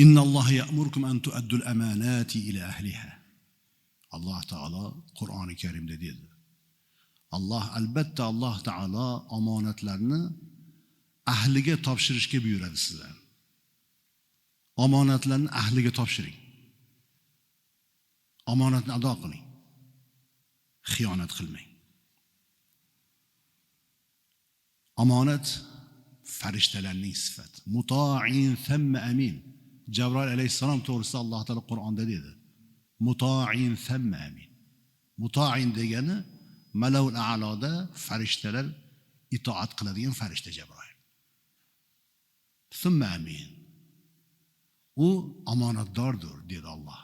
إن الله يأمركم أن تؤدوا الأمانات إلى أهلها. الله تعالى قرآن الكريم دي الله البتة الله تعالى أمانات لنا أهلية تبشرش كبيرة سيزان. أمانات لنا أهلية تبشرين أمانات أداقني خيانة خلمين أمانة فرشتلني صفات مطاعين ثم أمين. Jabroil alayhissalom to'g'risida alloh taolo qur'onda dedi. Mutoin thamma amin. Mutoin degani malavul aloda farishtalar itoat qiladigan farishta jabroil thumma amin. U omonatdordir dedi olloh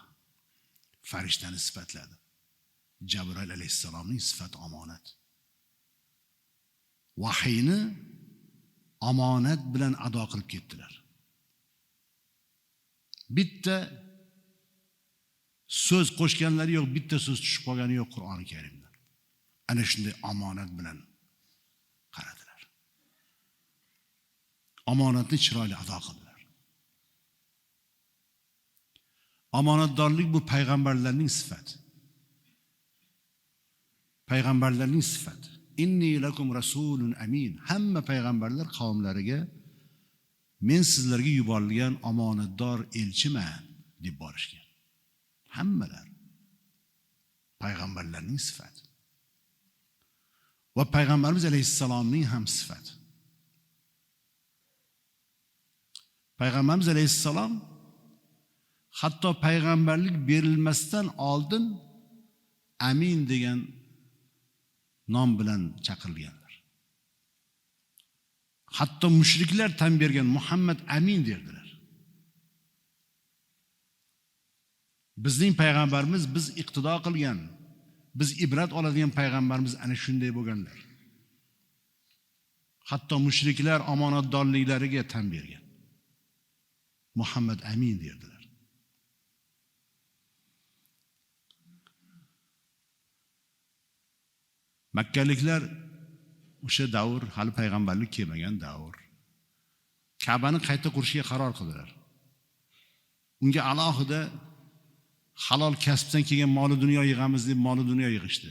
farishtani sifatladi. Jabroil alayhissalomning sifati omonat. Vahiyni omonat bilan ado qilib ketdilar. Bitta so'z qo'shganlari yo'q bitta so'z tushib qolgani yo'q qur'oni karimda. Ana shunday omonat bilan qaradilar. Omonatni chiroyli ado qildilar. Omonatdorlik bu payg'ambarlarning sifati. Payg'ambarlarning sifati. Inni lakum rasulun amin. Hamma payg'ambarlar qavmlariga men sizlarga yuborilgan omonatdor elchiman deb borishgan. Hammalar. Payg'ambarlarning sifati. Va payg'ambarimiz alayhissalomning ham sifati. Payg'ambarimiz alayhissalom hatto payg'ambarlik berilmasdan oldin amin degan nom bilan chaqirilganlar hatto mushriklar tan bergan muhammad amin derdilar. Bizning payg'ambarimiz biz iqtido qilgan biz ibrat oladigan payg'ambarimiz ana shunday bo'lganlar. Hatto mushriklar omonatdorliklariga tan bergan muhammad amin derdilar. Makkaliklar o'sha davr hali payg'ambarlik kelmagan davr. Kabani qayta qurishga qaror qildilar. Unga alohida halol kasbdan kelgan moli dunyo yig'amiz deb moli dunyo yig'ishdi.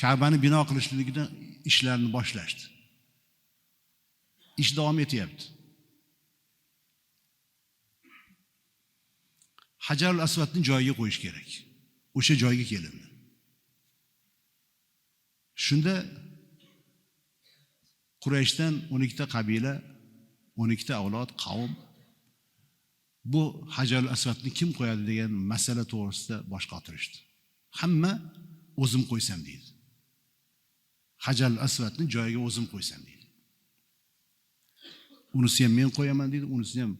Kabani bino qilishlikda ishlarini boshlashdi. Ish davom etyapti. Hajarul asvadni joyiga qo'yish kerak. O'sha joyga kelindi shunda qurayshdan o'n ikkita qabila o'n ikkita avlod qavm bu hajarul asvadni kim qo'yadi degan masala to'g'risida bosh qotirishdi. Hamma o'zim qo'ysam deydi. Hajarul asvadni joyiga o'zim qo'ysam deydi. Unisi ham men qo'yaman deydi unisini ham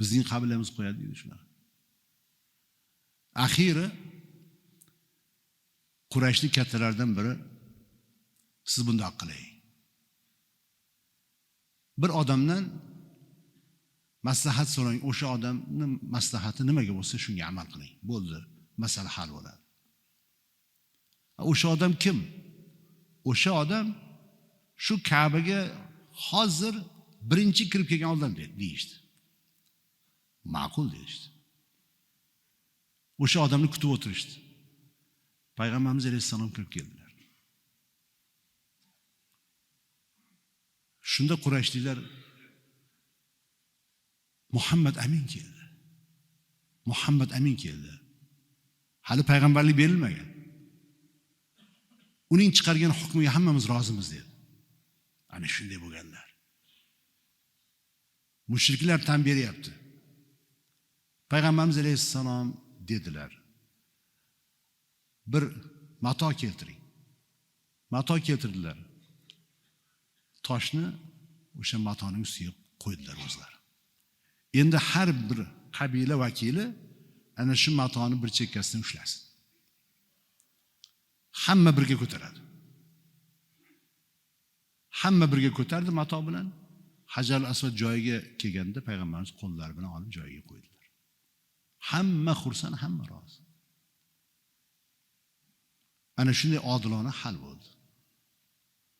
bizning qabilamiz qo'yadi deydi shunaqa. Axiri qurayshni kattalaridan biri siz bundoq qiling. Bir odamdan maslahat so'rang o'sha odamni maslahati nimaga bo'lsa shunga amal qiling. Bo'ldi masala hal bo'ladi. O'sha odam kim? O'sha odam shu kabaga hozir birinchi kirib kelgan odam deyishdi. Ma'qul deyishdi. O'sha odamni kutib o'tirishdi. Payg'ambarimiz alayhissalom kirib keldilar. Shunda qurashliklar muhammad amin keldi. Muhammad amin keldi. Hali payg'ambarlik berilmagan. Uning chiqargan hukmiga hammamiz rozimiz dedi. Ana shunday bo'lganlar. Mushriklar tan beryapti. Payg'ambarimiz alayhissalom dedilar. Bir mato keltiring. Mato keltirdilar. Toshni o'sha matoning ustiga qo'ydilar o'zlari. Endi har bir qabila vakili ana shu matoni bir chekkasidan ushlasin. Hamma birga ko'taradi. Hamma birga ko'tardi mato bilan. Hajar asvad joyiga kelganda payg'ambarimiz qo'llari bilan olib joyiga qo'ydilar. Hamma xursand hamma rozi. Ana shunday odilona hal bo'ldi.